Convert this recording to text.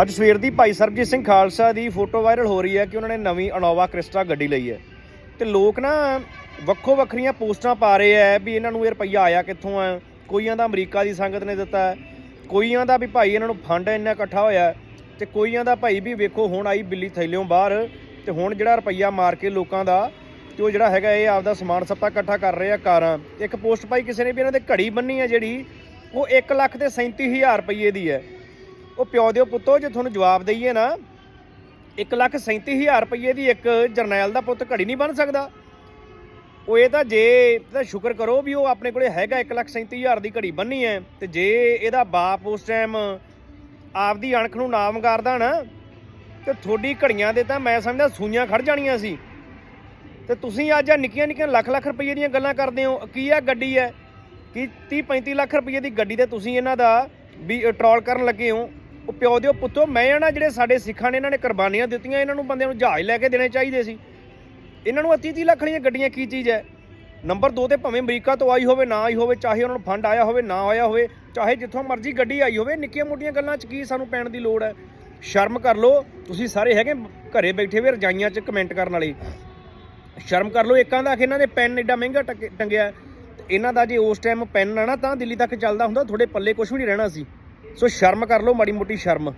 ਅੱਜ ਸਵੇਰ ਦੀ ਭਾਈ ਸਰਬਜੀਤ ਸਿੰਘ ਖਾਲਸਾ ਦੀ ਫੋਟੋ ਵਾਇਰਲ ਹੋ ਰਹੀ ਹੈ ਕਿ ਉਹਨਾਂ ਨੇ ਨਵੀਂ ਅਨੋਵਾ ਕ੍ਰਿਸਟਾ ਗੱਡੀ ਲਈ ਹੈ। ਤੇ ਲੋਕ ਨਾ ਵੱਖੋ ਵੱਖਰੀਆਂ ਪੋਸਟਾਂ ਪਾ ਰਹੇ ਆ ਵੀ ਇਹਨਾਂ ਨੂੰ ਇਹ ਰੁਪਈਆ ਆਇਆ ਕਿੱਥੋਂ ਆ ਕੋਈਆਂ ਦਾ ਅਮਰੀਕਾ ਦੀ ਸੰਗਤ ਨੇ ਦਿੱਤਾ ਕੋਈਆਂ ਦਾ ਵੀ ਭਾਈ ਇਹਨਾਂ ਨੂੰ ਫੰਡ ਇੰਨਾ ਇਕੱਠਾ ਹੋਇਆ ਹੈ, ਤੇ ਕੋਈਆਂ ਦਾ ਭਾਈ ਵੀ ਵੇਖੋ ਹੁਣ ਆਈ ਬਿੱਲੀ ਥੈਲਿਓਂ ਬਾਹਰ। ਤੇ ਹੁਣ ਜਿਹੜਾ ਰੁਪਈਆ ਮਾਰ ਕੇ ਲੋਕਾਂ ਦਾ ਤੇ ਉਹ ਜਿਹੜਾ ਹੈਗਾ ਇਹ ਆਪਦਾ ਸਮਾਨ ਸੱਤਾ ਇਕੱਠਾ ਕਰ ਰਹੇ ਆ ਕਾਰਾਂ। ਇੱਕ ਪੋਸਟ ਪਾਈ ਕਿਸੇ ਨੇ ਵੀ ਇਹਨਾਂ ਦੇ ਘੜੀ ਬੰਨੀ ਹੈ ਜਿਹੜੀ ਉਹ 1 ਲੱਖ ਤੇ 37000 ਰੁਪਏ ਦੀ ਹੈ। ਉਹ ਪਿਓ ਦਿਓ ਪੁੱਤੋ, ਜੇ ਤੁਹਾਨੂੰ ਜਵਾਬ ਦਈਏ ਨਾ 1 ਲੱਖ 37000 ਰੁਪਏ ਦੀ ਇੱਕ ਜਰਨੈਲ ਦਾ ਪੁੱਤ ਘੜੀ ਨਹੀਂ ਬਣ ਸਕਦਾ। ਉਹ ਇਹ ਤਾਂ ਜੇ ਇਹਦਾ ਸ਼ੁਕਰ ਕਰੋ ਵੀ ਉਹ ਆਪਣੇ ਕੋਲੇ ਹੈਗਾ 1 ਲੱਖ 37000 ਦੀ ਘੜੀ ਬੰਨੀ ਹੈ, ਤੇ ਜੇ ਇਹਦਾ ਬਾਪ ਉਸ ਟਾਈਮ ਆਪਦੀ ਅਣਖ ਨੂੰ ਨਾ ਵੰਗਾਰਦਾ ਨਾ, ਤੇ ਤੁਹਾਡੀ ਘੜੀਆਂ ਦੇ ਤਾਂ ਮੈਂ ਸਮਝਦਾ ਸੂਈਆਂ ਖੜ ਜਾਣੀਆਂ ਸੀ। ਤੇ ਤੁਸੀਂ ਅੱਜ ਆ ਨਿੱਕੀਆਂ ਨਿੱਕੀਆਂ ਲੱਖ ਲੱਖ ਰੁਪਏ ਦੀਆਂ ਗੱਲਾਂ ਕਰਦੇ ਹੋ, ਕੀ ਆ ਗੱਡੀ ਹੈ? ਕਿ 30 35 ਲੱਖ ਰੁਪਏ ਦੀ ਗੱਡੀ ਤੇ ਤੁਸੀਂ ਇਹਨਾਂ ਦਾ ਵੀ ਟਰੋਲ ਕਰਨ ਲੱਗੇ ਹੋ? ਉਹ ਪਿਓ ਦਿਓ, ਪੁੱਤੋ, ਮੈਂ ਆ ਨਾ ਜਿਹੜੇ ਸਾਡੇ ਸਿੱਖਾਂ ਨੇ ਇਹਨਾਂ ਨੇ ਕੁਰਬਾਨੀਆਂ ਦਿੱਤੀਆਂ, ਇਹਨਾਂ ਨੂੰ ਬੰਦਿਆਂ ਨੂੰ ਜਹਾਜ਼ ਲੈ ਕੇ ਦੇਣੇ ਚਾਹੀਦੇ ਸੀ। ਇਹਨਾਂ ਨੂੰ 30 30 ਲੱਖ ਦੀਆਂ ਗੱਡੀਆਂ ਕੀ ਚੀਜ਼ ਹੈ? ਨੰਬਰ 2 ਤੇ ਭਾਵੇਂ ਅਮਰੀਕਾ ਤੋਂ ਆਈ ਹੋਵੇ, ਨਾ ਆਈ ਹੋਵੇ, ਚਾਹੇ ਉਹਨਾਂ ਨੂੰ ਫੰਡ ਆਇਆ ਹੋਵੇ, ਨਾ ਆਇਆ ਹੋਵੇ, ਚਾਹੇ ਜਿੱਥੋਂ ਮਰਜ਼ੀ ਗੱਡੀ ਆਈ ਹੋਵੇ, ਨਿੱਕੀਆਂ ਮੋਟੀਆਂ ਗੱਲਾਂ 'ਚ ਕੀ ਸਾਨੂੰ ਪੈਣ ਦੀ ਲੋੜ ਹੈ? ਸ਼ਰਮ ਕਰ ਲਓ, ਤੁਸੀਂ ਸਾਰੇ ਹੈਗੇ ਘਰੇ ਬੈਠੇ ਹੋਏ ਰਜਾਈਆਂ 'ਚ ਕਮੈਂਟ ਕਰਨ ਵਾਲੇ। ਸ਼ਰਮ ਕਰ ਲਓ, ਇੱਕਾਂ ਦਾ ਕਿ ਇਹਨਾਂ ਨੇ ਪੈਨ ਐਡਾ ਮਹਿੰਗਾ ਟੰਗੇ- ਟੰਗਿਆ। ਹੈ। ਇਹਨਾਂ ਦਾ ਜੇ ਉਸ ਟਾਈਮ ਪੈਨ ਨਾ ਨਾ ਤਾਂ ਦਿੱਲੀ ਤੱਕ ਚੱਲਦਾ ਹੁੰਦਾ, ਤੁਹਾਡੇ ਪੱਲੇ ਕੁਝ ਵੀ ਨਹੀਂ ਰਹਿਣਾ ਸੀ। ਸੋ ਸ਼ਰਮ ਕਰ ਲਓ ਮਾੜੀ ਮੋਟੀ ਸ਼ਰਮ।